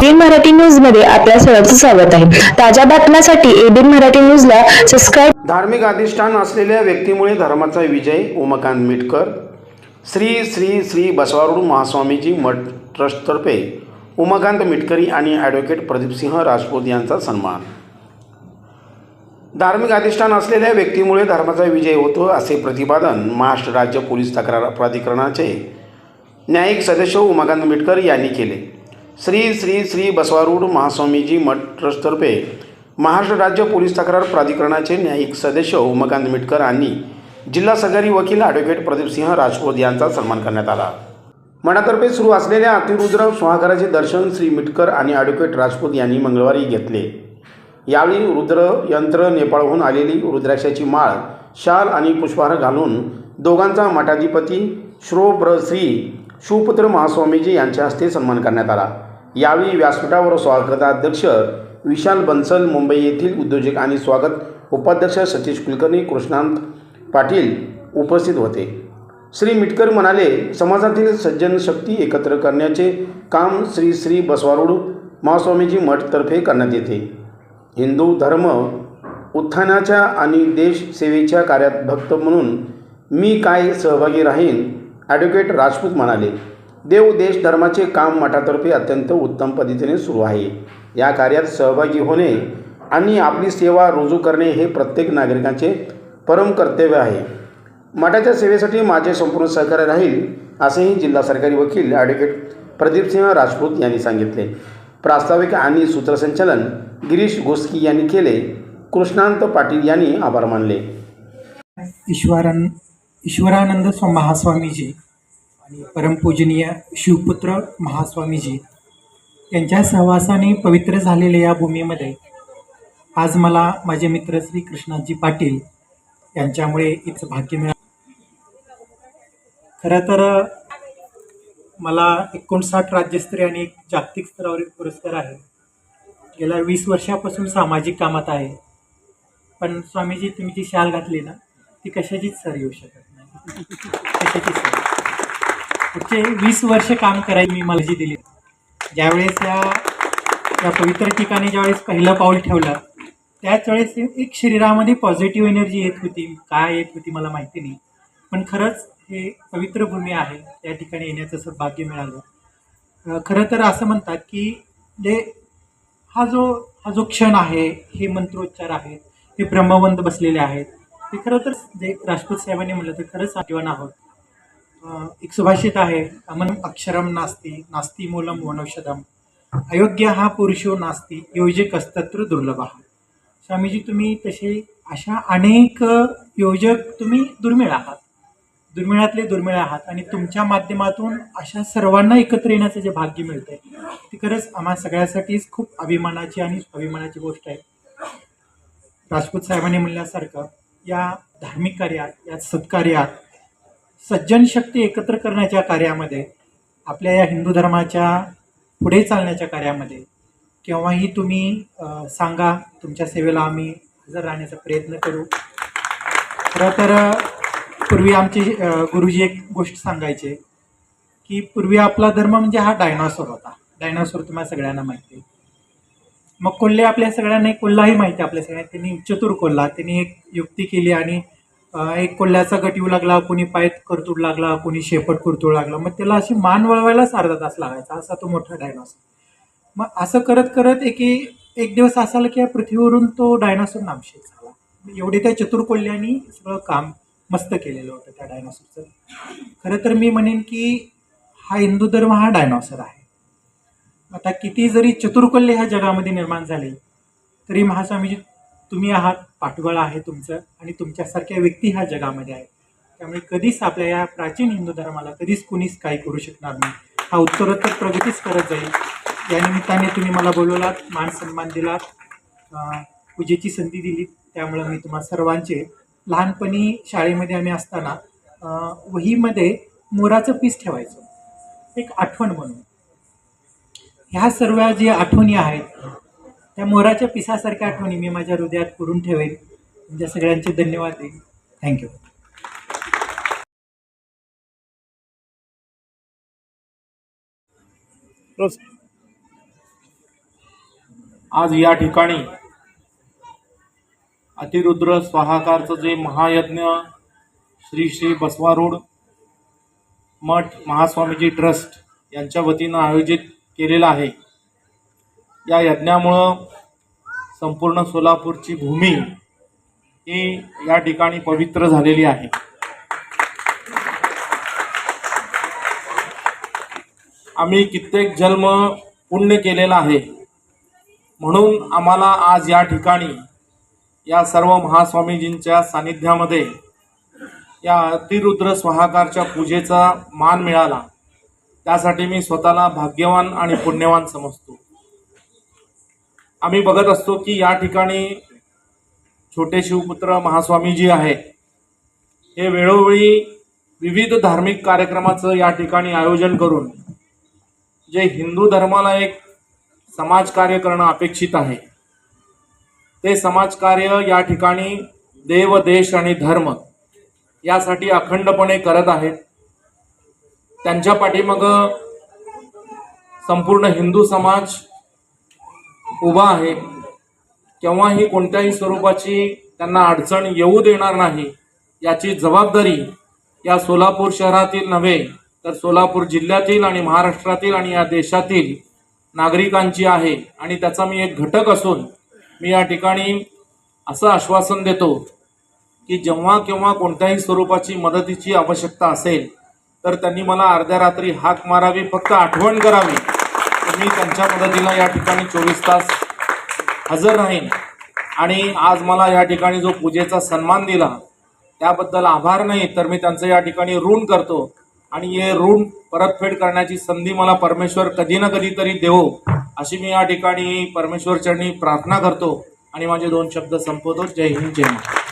एबीन मराठी न्यूजमध्ये आपल्या सर्वांचं स्वागत आहे. ताज्या बातम्यांसाठी एबीन मराठी न्यूजला सबस्क्राईब धार्मिक अधिष्ठान असलेल्या व्यक्तीमुळे धर्माचा विजय उमाकांत मिटकर. श्री श्री श्री बसवारूढ महास्वामीजी मठ ट्रस्टतर्फे उमाकांत मिटकरी आणि ॲडव्होकेट प्रदीपसिंह राजपूत यांचा सन्मान. धार्मिक अधिष्ठान असलेल्या व्यक्तीमुळे धर्माचा विजय होतो असे प्रतिपादन महाराष्ट्र राज्य पोलीस तक्रार प्राधिकरणाचे न्यायिक सदस्य उमाकांत मिटकर यांनी केले. श्री श्री श्री बसवारूढ महास्वामीजी मठ ट्रस्टतर्फे महाराष्ट्र राज्य पोलीस तक्रार प्राधिकरणाचे न्यायिक सदस्य उमाकांत मिटकर आणि जिल्हा सरकारी वकील ॲडव्होकेट प्रदीपसिंह राजपूत यांचा सन्मान करण्यात आला. मठातर्फे सुरू असलेल्या अतिरुद्र स्वाहाराचे दर्शन श्री मिटकर आणि ॲडव्होकेट राजपूत यांनी मंगळवारी घेतले. यावेळी रुद्र यंत्र नेपाळहून आलेली रुद्राक्षाची माळ शाल आणि पुष्पहार घालून दोघांचा मठाधिपती श्रोब्रश्री शिवपुत्र महास्वामीजी यांच्या हस्ते सन्मान करण्यात आला. यावेळी व्यासपीठावर स्वागताध्यक्ष विशाल बन्सल मुंबई येथील उद्योजक आणि स्वागत उपाध्यक्ष सतीश कुलकर्णी कृष्णांत पाटील उपस्थित होते. श्री मिटकर म्हणाले समाजातील सज्जन शक्ती एकत्र करण्याचे काम श्री श्री बसवारूढ महास्वामीजी मठतर्फे करण्यात येते. हिंदू धर्म उत्थानाच्या आणि देशसेवेच्या कार्यात भक्त म्हणून मी काय सहभागी राहीन ॲडव्होकेट राजपूत म्हणाले. देव देश धर्माचे काम मठातर्फे अत्यंत उत्तम पद्धतीने सुरू आहे. या कार्यात सहभागी होणे आणि आपली सेवा रुजू करणे हे प्रत्येक नागरिकाचे परम कर्तव्य आहे. मठाच्या सेवेसाठी माझे संपूर्ण सहकार्य राहील असेही जिल्हा सरकारी वकील ॲडव्होकेट प्रदीपसिंह राजपूत यांनी सांगितले. प्रास्ताविक आणि सूत्रसंचालन गिरीश गोस्की यांनी केले. कृष्णांत पाटील यांनी आभार मानले. ईश्वरान ईश्वरानंद महास्वामीजी आणि परमपूजनीय शिवपुत्र महास्वामीजी यांच्या सहवासाने पवित्र झालेल्या या भूमीमध्ये आज मला माझे मित्र श्री कृष्णाजी पाटील यांच्यामुळे इथं भाग्य मिळालं. खरं तर मला एकोणसाठ राज्यस्तरीय आणि एक जागतिक स्तरावरील पुरस्कार आहे. गेल्या वीस वर्षापासून सामाजिक कामात आहे. पण स्वामीजी तुम्ही जी शाल घातली ना ती कशाचीच सर येऊ शकत नाही. कशाचीच मागचे वीस वर्ष काम करायची मी मला जी दिली. ज्यावेळेस या या पवित्र ठिकाणी ज्यावेळेस पहिलं पाऊल ठेवलं त्याच वेळेस एक शरीरामध्ये पॉझिटिव्ह एनर्जी येत होती. काय येत होती मला माहिती नाही. पण खरंच हे पवित्र भूमी आहे. त्या ठिकाणी येण्याचं सौभाग्य मिळालं. खरं तर असं म्हणतात की जे हा जो हा जो क्षण आहे हे मंत्रोच्चार आहेत हे ब्रह्मवंत बसलेले आहेत. हे खरं तर जे राजपूत साहेबांनी म्हटलं तर खरंच आठवण आहोत एक सुभाषित आहे. अमन अक्षरम नास्ती नास्ती मूलम वनौषधम अयोग्य हा पुरुषो नास्ती योजक असतत्र दुर्लभ. स्वामीजी तुम्ही तसे अशा अनेक योजक तुम्ही दुर्मिळ आहात. दुर्मिळातले दुर्मिळ आहात आणि तुमच्या माध्यमातून अशा सर्वांना एकत्र येण्याचं जे भाग्य मिळतंय ती खरंच आम्हा सगळ्यासाठीच खूप अभिमानाची आणि स्वाभिमानाची गोष्ट आहे. राजपूत साहेबांनी म्हणल्यासारखं या धार्मिक कार्यात या सत्कार्यात सज्जन शक्ती एकत्र करण्याच्या कार्यामध्ये आपल्या या हिंदू धर्माच्या पुढे चालण्याच्या कार्यामध्ये केव्हाही तुम्ही सांगा तुमच्या सेवेला आम्ही हजर राहण्याचा प्रयत्न करू. खरं तर पूर्वी आमचे गुरुजी एक गोष्ट सांगायचे की पूर्वी आपला धर्म म्हणजे हा डायनासोर होता. डायनासोर तुम्हाला सगळ्यांना माहिती आहे. मग कोल्हे आपल्या सगळ्यांना कोल्हाही माहिती आहे आपल्या सगळ्यांना. त्यांनी चतुर कोल्हा त्यांनी एक युक्ती केली आणि एक कोल्ह्याचा गट येऊ लागला कोणी पायत करतूड लागला कोणी शेपट कुरतूड लागला मग त्याला अशी मान वळवायलाच अर्धा तास लागायचा असा तो मोठा डायनॉसॉर मग असं करत करत एक एक दिवस असा आला की या पृथ्वीवरून तो डायनॉसॉर नामशेष झाला. एवढे त्या चतुरकोल्ल्यांनी सगळं काम मस्त केलेलं होतं त्या डायनॉसॉरचं खरं तर मी म्हणेन की हा हिंदू धर्म हा डायनॉसर आहे. आता किती जरी चतुर्कोल्य ह्या जगामध्ये निर्माण झाले तरी महास्वामीजी तुम्ही आहात पाठबळ आहे तुमचं आणि तुमच्यासारख्या व्यक्ती ह्या जगामध्ये आहेत त्यामुळे कधीच आपल्या या प्राचीन हिंदू धर्माला कधीच कुणीच काही करू शकणार नाही. हा उत्तरोत्तर प्रगतीच करत जाईल. या निमित्ताने तुम्ही मला बोलवलात मान सन्मान दिलात पूजेची संधी दिली त्यामुळं मी तुम्हा सर्वांचे लहानपणी शाळेमध्ये आम्ही असताना वहीमध्ये मोराचं पीस ठेवायचो. एक आठवण म्हणून. ह्या सर्व जे आठवणी आहेत त्या मोराच्या पिसासारख्या आठवणी मी माझ्या हृदयात करून ठेवेन. तुमच्या सगळ्यांचे धन्यवाद देईन. थँक्यू आज या ठिकाणी अतिरुद्र स्वाहाकारचं जे महायज्ञ श्री श्री बसवारूढ मठ महास्वामीजी ट्रस्ट यांच्या वतीनं आयोजित केलेलं आहे. या यज्ञामुळं संपूर्ण सोलापूरची भूमी ही या ठिकाणी पवित्र झालेली आहे. आम्ही कित्येक जन्म पुण्य केलेला आहे. म्हणून आम्हाला आज या ठिकाणी या सर्व महास्वामीजींच्या सानिध्यामध्ये या अतिरुद्र स्वाहाकारच्या पूजेचा मान मिळाला. त्यासाठी मी स्वतःला भाग्यवान आणि पुण्यवान समजतो. आम्ही बघत असतो की या ठिकाणी छोटे शिवपुत्र महास्वामीजी आहेत हे वेळोवेळी विविध धार्मिक कार्यक्रमाचं या ठिकाणी आयोजन करून जे हिंदू धर्माला एक समाजकार्य करणं अपेक्षित आहे. ते समाजकार्य या ठिकाणी देव देश आणि धर्म यासाठी अखंडपणे करत आहेत. त्यांच्या पाठीमागं संपूर्ण हिंदू समाज उभा आहे केव्हाही कोणत्याही स्वरूपाची त्यांना अडचण येऊ देणार नाही याची जबाबदारी या सोलापूर शहरातील नव्हे तर सोलापूर जिल्ह्यातील आणि महाराष्ट्रातील आणि या देशातील नागरिकांची आहे. आणि त्याचा मी एक घटक असून मी या ठिकाणी असं आश्वासन देतो की जेव्हा केव्हा कोणत्याही स्वरूपाची मदतीची आवश्यकता असेल तर त्यांनी मला अर्ध्या रात्री हाक मारावी फक्त आठवण करावी. मी त्यांच्या मदतीला या ठिकाणी चोवीस तास हजर राहीन. आणि आज मला या ठिकाणी जो पूजेचा सन्मान दिला त्याबद्दल आभार नाही तर मी त्यांचं या ठिकाणी ऋण करतो. आणि हे ऋण परतफेड करण्याची संधी मला परमेश्वर कधी ना कधीतरी देवो अशी मी या ठिकाणी परमेश्वर चरणी प्रार्थना करतो. आणि माझे दोन शब्द संपवतो. जय हिंद जय महाराज